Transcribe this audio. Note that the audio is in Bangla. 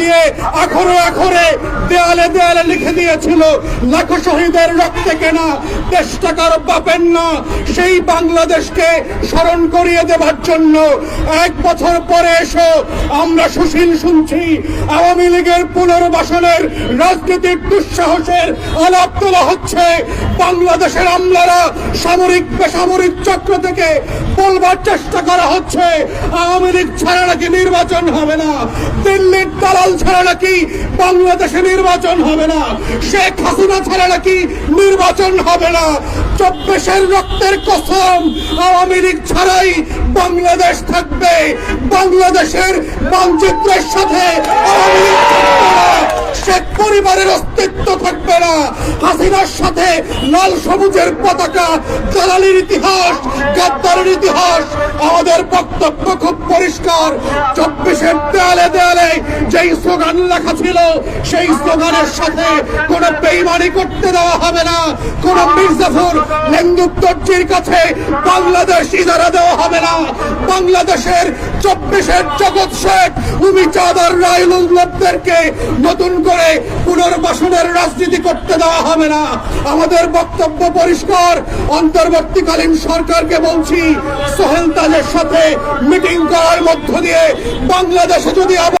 দিয়ে আখরে আখরে দেয়ালে দেয়ালে লিখে দিয়েছিল, লাখো শহীদের রক্তে কেনা দেশ টাকার বাপেন না, সেই বাংলাদেশকে স্মরণ করিয়ে দেবার জন্য এক বছর পরে এসো, আমরা সুশীল শুনছি, আওয়ামী লীগের পুনর্বাসনের রাজনীতির দুঃসাহসের আলাপ তোলা হচ্ছে, বাংলাদেশের আমলারা সামরিক বেসামরিক চক্র থেকে বলবার চেষ্টা করা হচ্ছে, আওয়ামী লীগ ছাড়া নাকি নির্বাচন হবে না। দিল্লির দালাল ছাড়া নাকি বাংলাদেশে নির্বাচন হবে না। শেখ হাসিনা ছাড়া নাকি নির্বাচন হবে না। চব্বিশের রক্তের কসম আওয়ামী লীগ ছাড়াই বাংলাদেশ থাকবে। বাংলাদেশের মানচিত্রের সাথে আওয়ামী লীগ থাকবে না শেখ পরিবারের অস্তিত্ব থাকবে না। হাসিনার সাথে লাল সবুজের পতাকা দালালির ইতিহাস, গাদ্দারের ইতিহাস, আমাদের বক্তব্য খুব পরিষ্কার। চব্বিশের দেয়ালে দেয়ালে যেই স্লোগান লেখা ছিল, সেই স্লোগানের সাথে কোনো বেইমানি করতে দেওয়া হবে না। কোন মির্জাফর লেন্দুত্তরজির কাছে বাংলাদেশ ইজারা দেওয়া হবে না। বাংলাদেশের চব্বিশের জগৎ শেখ উমি চাঁদার রায়লুল্লভদেরকে পুনর্বাসনের রাজনীতি করতে দেওয়া হবে না। আমাদের বক্তব্য পরিষ্কার। অন্তর্বর্তীকালীন সরকারকে বলছি, সোহেল তাজের সাথে মিটিং করার মধ্য দিয়ে বাংলাদেশে যদি আবার